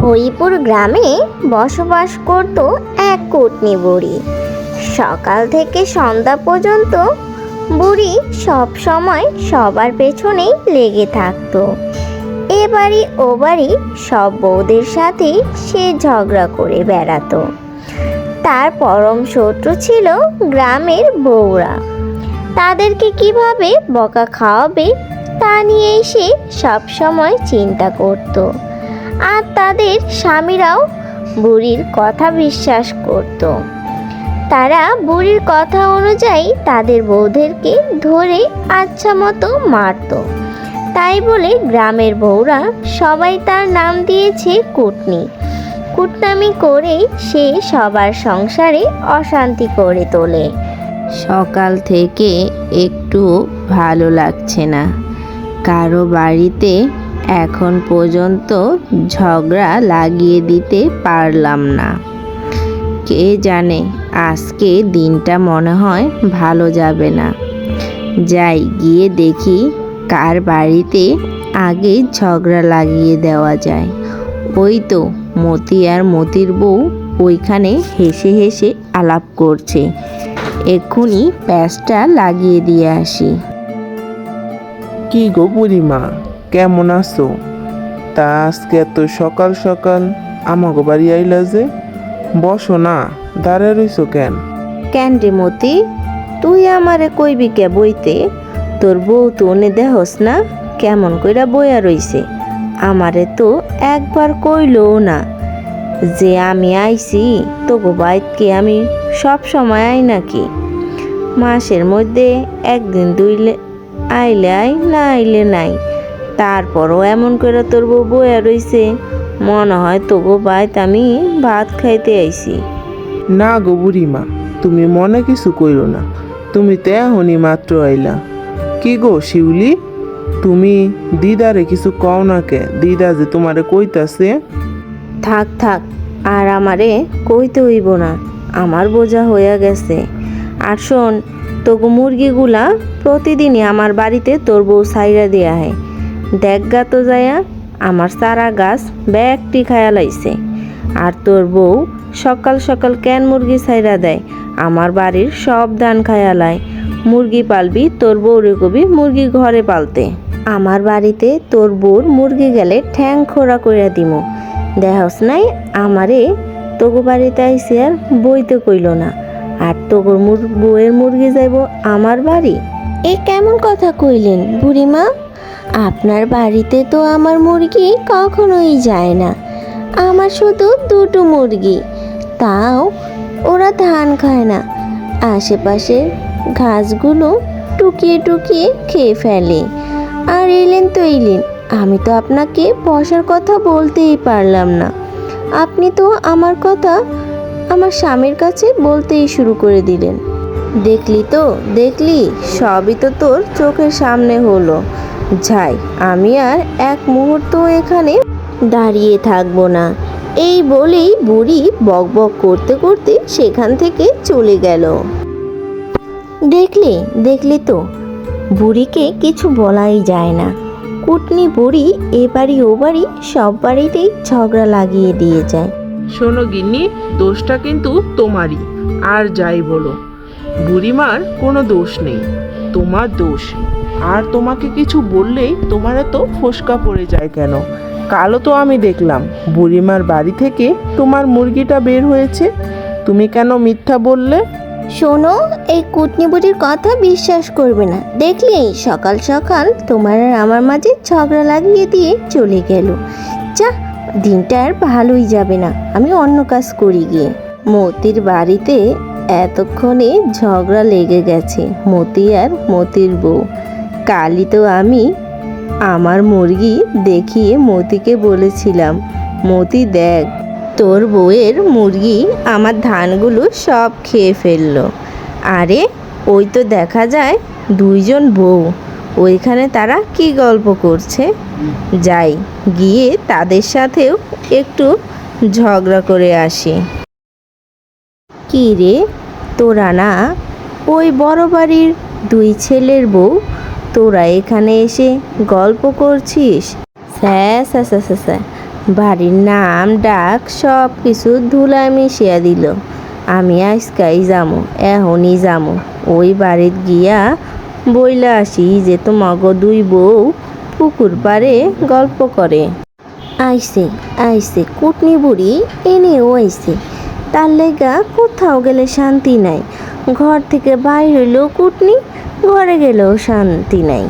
হরিপুর গ্রামে বসবাস করত এক কুটনি বুড়ি। সকাল থেকে সন্ধ্যা পর্যন্ত বুড়ি সব সময় সবার পেছনেই লেগে থাকতো। এ বাড়ি ও বাড়ি সব বউদের সাথেই সে ঝগড়া করে বেড়াতো। তার পরম শত্রু ছিল গ্রামের বউরা। তাদেরকে কীভাবে বকা খাওয়াবে তা নিয়েই সে সবসময় চিন্তা করতো। আর তাদের স্বামীরাও বুড়ির কথা বিশ্বাস করত। তারা বুড়ির কথা অনুযায়ী তাদের বৌদেরকে ধরে আচ্ছা মতো মারত। তাই বলে গ্রামের বউরা সবাই তার নাম দিয়েছে কুটনি। কুটনামি করেই সে সবার সংসারে অশান্তি করে তোলে। সকাল থেকে একটু ভালো লাগছে না। কারও বাড়িতে এখন পর্যন্ত ঝগড়া লাগিয়ে দিতে পারলাম না। কে জানে, আজকে দিনটা মনে হয় ভালো যাবে না। যাই, গিয়ে দেখি কার বাড়িতে আগে ঝগড়া লাগিয়ে দেওয়া যায়। ওই তো মতি আর মতির বউ ওইখানে হেসে হেসে আলাপ করছে। এক্ষুনি প্যাঁচটা লাগিয়ে দিয়ে আসি। কি গো বুড়িমা? কেমন আছো? তা আজকে এত সকাল সকাল আমাগো বাড়ি আইলা যে? বসো না, দাঁড়ায় রইছো কেন? কেন রে মতি? তুই আমারে কইবি কে বইতে? তোর বউ তো ওনে দেহস না? কেমন কইরা বইয়া রইছে? আমারে তো একবার কইলও না। যে আমি আইছি তোগো বাইতকে আমি সব সময় আই নাকি? মাসের মধ্যে একদিন দুইলে আইলে আই না আইলে নাই। তারপরও এমন করে তোর বউ বইয়া রইছে। মনে হয় তবু বাইত আমি ভাত খাইতে আইছি। না গো বুড়িমা তুমি মনে কিছু কইরো না। তুমি তো এখনই মাত্র আইলা। কি গো শিউলি? তুমি দিদারে কিছু কও না কে? দিদা যে তোমারে কইতাছে। থাক থাক আর আমারে কইতে হইব না। আমার বোঝা হইয়া গেছে। আর শোন তোগো মুরগিগুলা প্রতিদিনই আমার বাড়িতে তোর বউ সাইরা দেয়া হয় দেখগা তো যায়া আমার সারা গাছ ব্যাগটি খায়া লাইছে। আর তোর বউ সকাল সকাল ক্যান মুরগি সাইরা দেয়? আমার বাড়ির সব ধান খায়া লাই মুরগি পালবি, তোর বউরে কবি মুরগি ঘরে পালতে। আমার বাড়িতে তোর বউর মুরগি গেলে ঠ্যাং খোরা কইরা দিমু। দেহস নাই, আমারে তোগো বাড়িতে আইসে আর বইতে কইল না। আর তোগোর বউয়ের যাইব আমার বাড়ি? এ কেমন কথা কইলেন বুড়িমা? আপনার বাড়িতে তো আমার মুরগি কখনোই যায় না। আমার শুধু দুটো মুরগি। তাও ওরা ধান খায় না। আশেপাশের ঘাসগুলো টুকিয়ে টুকিয়ে খেয়ে ফেলে। আর এলেন তো এলেন। আমি তো আপনাকে বসার কথা বলতেই পারলাম না। আপনি তো আমার কথা আমার স্বামীর কাছে বলতেই শুরু করে দিলেন। দেখলি তো? দেখলি? সবই তো তোর চোখের সামনে হলো। যাই, আমি আর এক মুহূর্ত এখানে দাঁড়িয়ে থাকব না। এই বলেই বুড়ি বকবক করতে করতে সেখান থেকে চলে গেল। দেখলে? দেখলি তো? বুড়িকে কিছু বলাই যায় না। কুটনি বুড়ি এ বাড়ি ও বাড়ি সব বাড়িতেই ঝগড়া লাগিয়ে দিয়ে যায়। শোনো গিন্নি, দোষটা কিন্তু তোমারই। আর যাই বলো। বুড়িমার কোনো দোষ নেই, তোমার দোষ। আর তোমাকে কিছু বললেই তোমার এত ফোসকা পড়ে যায় কেন? কালও তো আমি দেখলাম, বুড়িমার বাড়ি থেকে তোমার মুরগিটা বের হয়েছে। তুমি কেন মিথ্যা বললে? শোনো, এই কুটনি বুড়ির কথা বিশ্বাস করবে না। দেখলি সকাল সকাল তোমার আর আমার মাঝে ঝগড়া লাগিয়ে দিয়ে চলে গেল। যা, দিনটা আর ভালোই যাবে না। আমি অন্য কাজ করি গিয়ে। মতির বাড়িতে এতক্ষণে ঝগড়া লেগে গেছে মতি আর মতির বউ। কালই তো আমি আমার মুরগি দেখিয়ে মতিকে বলেছিলাম, মতি, দেখ, তোর বউয়ের মুরগি আমার ধানগুলো সব খেয়ে ফেলল। আরে, ওই তো দেখা যায় দুইজন বউ, ওইখানে তারা কি গল্প করছে? যাই, গিয়ে তাদের সাথেও একটু ঝগড়া করে আসি। কি রে? তোরা না? ওই বড় বাড়ির দুই ছেলের বউ। তোরা এখানে এসে গল্প করছিস। বাড়ির নাম, ডাক, সব কিছু ধুলায় মিশিয়া দিল। আমি আজকাই যামু, এখনই যামু। ওই বাড়িত গিয়া বইলা আসি যে তোমাকে দুই বউ পুকুর পাড়ে গল্প করে। আইসে আইসে, কুটনি বুড়ি, এনেও আইসে। তার লেগা কোথাও গেলে শান্তি নাই। ঘর থেকে বাইর হইলেও কুটনি, ঘরে গেলেও শান্তি নাই।